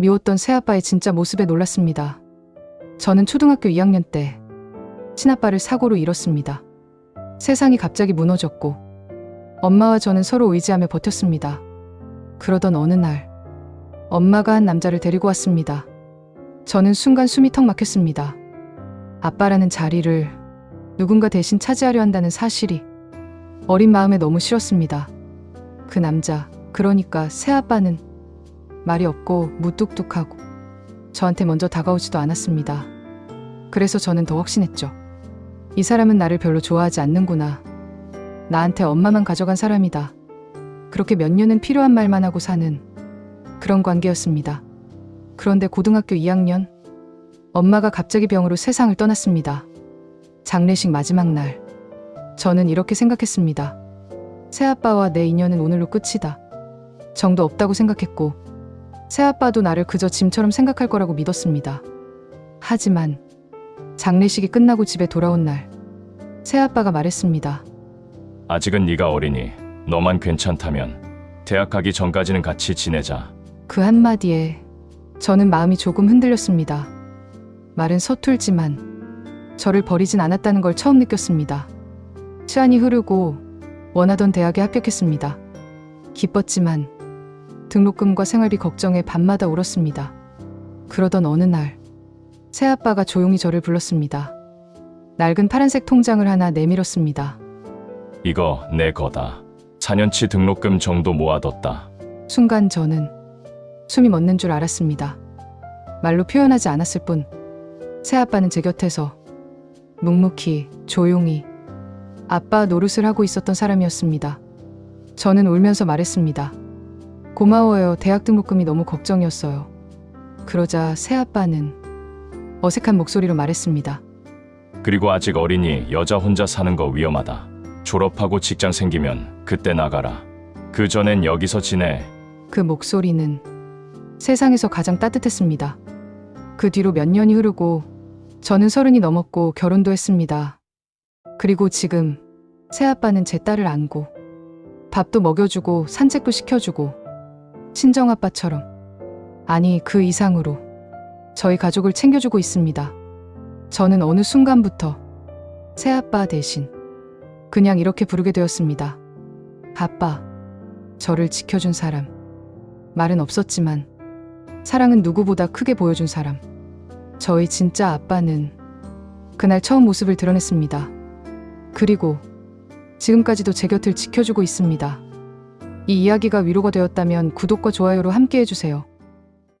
미웠던 새아빠의 진짜 모습에 놀랐습니다. 저는 초등학교 2학년 때 친아빠를 사고로 잃었습니다. 세상이 갑자기 무너졌고 엄마와 저는 서로 의지하며 버텼습니다. 그러던 어느 날 엄마가 한 남자를 데리고 왔습니다. 저는 순간 숨이 턱 막혔습니다. 아빠라는 자리를 누군가 대신 차지하려 한다는 사실이 어린 마음에 너무 싫었습니다. 그 남자, 그러니까 새아빠는 말이 없고 무뚝뚝하고 저한테 먼저 다가오지도 않았습니다. 그래서 저는 더 확신했죠. 이 사람은 나를 별로 좋아하지 않는구나. 나한테 엄마만 가져간 사람이다. 그렇게 몇 년은 필요한 말만 하고 사는 그런 관계였습니다. 그런데 고등학교 2학년 엄마가 갑자기 병으로 세상을 떠났습니다. 장례식 마지막 날 저는 이렇게 생각했습니다. 새아빠와 내 인연은 오늘로 끝이다. 정도 없다고 생각했고 새아빠도 나를 그저 짐처럼 생각할 거라고 믿었습니다. 하지만 장례식이 끝나고 집에 돌아온 날 새아빠가 말했습니다. 아직은 네가 어리니 너만 괜찮다면 대학 가기 전까지는 같이 지내자. 그 한마디에 저는 마음이 조금 흔들렸습니다. 말은 서툴지만 저를 버리진 않았다는 걸 처음 느꼈습니다. 시간이 흐르고 원하던 대학에 합격했습니다. 기뻤지만 등록금과 생활비 걱정에 밤마다 울었습니다. 그러던 어느 날 새아빠가 조용히 저를 불렀습니다. 낡은 파란색 통장을 하나 내밀었습니다. 이거 내 거다. 4년치 등록금 정도 모아뒀다. 순간 저는 숨이 멎는 줄 알았습니다. 말로 표현하지 않았을 뿐, 새아빠는 제 곁에서 묵묵히, 조용히, 아빠 노릇을 하고 있었던 사람이었습니다. 저는 울면서 말했습니다. 고마워요. 대학 등록금이 너무 걱정이었어요. 그러자 새아빠는 어색한 목소리로 말했습니다. 그리고 아직 어리니 여자 혼자 사는 거 위험하다. 졸업하고 직장 생기면 그때 나가라. 그 전엔 여기서 지내. 그 목소리는 세상에서 가장 따뜻했습니다. 그 뒤로 몇 년이 흐르고 저는 서른이 넘었고 결혼도 했습니다. 그리고 지금 새아빠는 제 딸을 안고 밥도 먹여주고 산책도 시켜주고 친정아빠처럼 아니 그 이상으로 저희 가족을 챙겨주고 있습니다. 저는 어느 순간부터 새아빠 대신 그냥 이렇게 부르게 되었습니다. 아빠, 저를 지켜준 사람. 말은 없었지만 사랑은 누구보다 크게 보여준 사람. 저희 진짜 아빠는 그날 처음 모습을 드러냈습니다. 그리고 지금까지도 제 곁을 지켜주고 있습니다. 이 이야기가 위로가 되었다면 구독과 좋아요로 함께 해주세요.